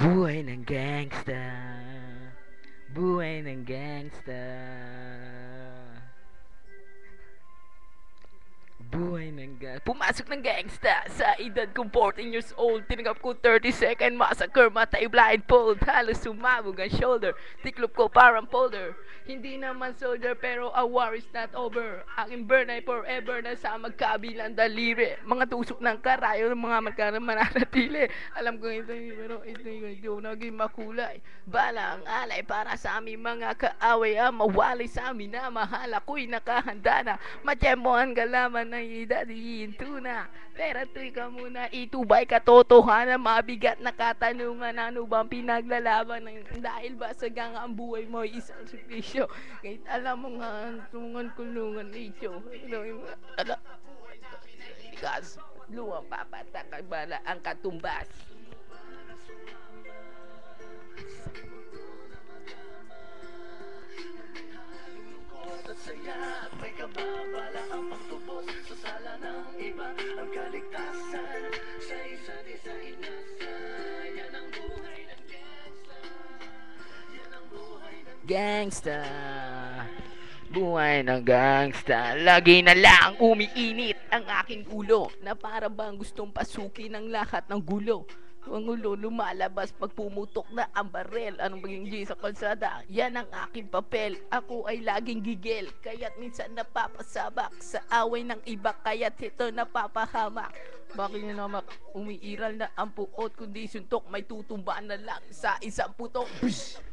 Boo ain't a gangster. Boo ain't a gangster. Gangsta Pumasok ng gangsta Sa edad kong 14 years old. Tinanggap ko 30 second massacre Matay blindfold. Halos sumabog ang shoulder. Tiklop ko parang folder. Hindi naman soldier pero a war is not over. Aking burn ay forever Nasa magkabilang daliri. Mga tusok ng karayo Mga magkano mananatili. Alam ko ito pero ito yung naging makulay. Balang alay para sa aming mga kaaway. Ang mawalay sa amin na mahal. Ako'y nakahanda na. Matyempo ang galaman ng edad Iinto na. Pero tuy ka muna. Itubay katotohanan Mabigat na katanungan. Ano bang pinaglalaban ng, Dahil ba sagang ang buhay mo ay Isang supisyo Kahit alam mo nga Ang tungan kulungan Ito Alam. Gas Luwang papatak Bala ang katumbas Gangsta. Buhay ng gangsta. Lagi na lang umiinit ang aking ulo Na para bang gustong pasukin ang lahat ng gulo. Ang ulo lumalabas pag pumutok na ang barel. Anong maging G sa kalsada? Yan ang aking papel. Ako ay laging gigil. Kaya't minsan napapasabak Sa away ng iba. Kaya't ito napapahamak. Bakit nyo naman umiiral na ang puot? Kundi suntok may tutumba na lang Sa isang putok. Psh!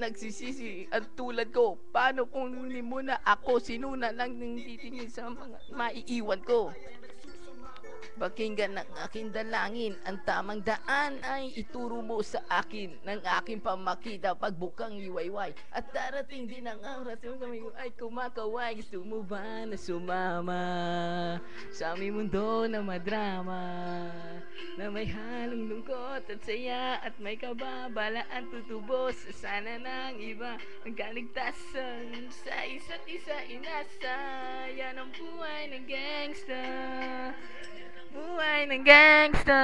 Nagsisisi ang tulad ko? Paano kung hindi mo na ako sinuna lang ng titingin sa mga maiiwan ko? Pakinggan ng aking dalangin Ang tamang daan ay ituro mo sa akin Ng aking pamakita pagbukang iwayway At darating din ang oras yung kami ay kumakaway Gusto mo ba na sumama Sa aming mundo na madrama Na may halong lungkot at saya At may kababalaan tutubos. Sana ng iba ang kaligtasan Sa isa't isa inasa Yan ang buhay ng gangsta Buhay ng gangsta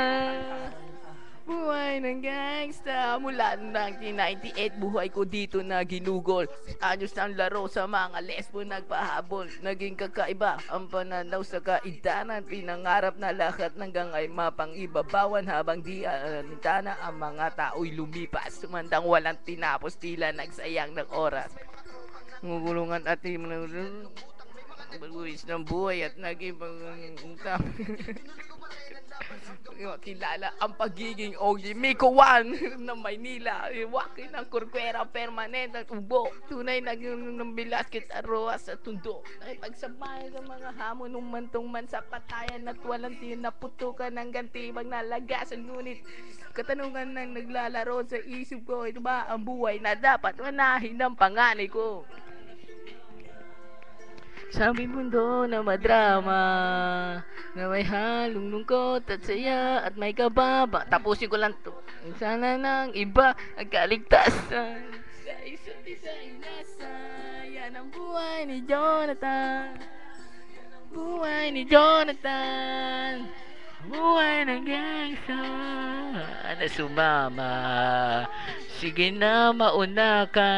Buhay ng gangsta. Mula noong 1998 Buhay ko dito na ginugol. Anyos ng laro sa mga lesbo nagpahabol. Naging kakaiba Ang pananaw sa kaidanan. Pinangarap na lahat hanggang ay mapangibabawan Habang di alintana ang mga tao'y lumipas. Sumandang walang tinapos Tila nagsayang ng oras. Ngugulungan at Baguis ng buhay at naging pag-utang kilala ang pagiging OG Miko 1 ng Maynila. Iwakin ang kurkwera permanent at ubo. Tunay na ng bilasket arroa sa tundo. Nakipagsabay sa mga hamon ng mantong man sa patayan At walang tinaputukan ng gantibang nalagasan Ngunit katanungan ng naglalaro sa isip ko Ito ba ang buhay na dapat manahin ng panganay ko Sabi mundo na madrama Na may halong lungkot at saya At may kababa. Tapusin ko lang to. Sana ng iba ang kaligtasan. Sa isa't isa inasa Yan ang buhay ni Jonathan. Buhay ni Jonathan. Buhay ng gangsta Na sumama Sige na mauna ka.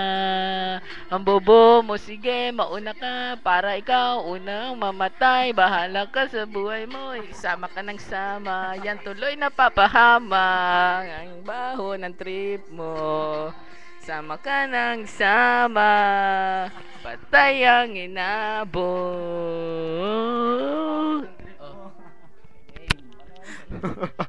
Ang bobo mo sige mauna ka. Para ikaw unang mamatay Bahala ka sa buhay mo. Sama ka ng sama. Yan tuloy na papahama Ang baho ng trip mo. Sama ka ng sama. Patay ang inabot oh.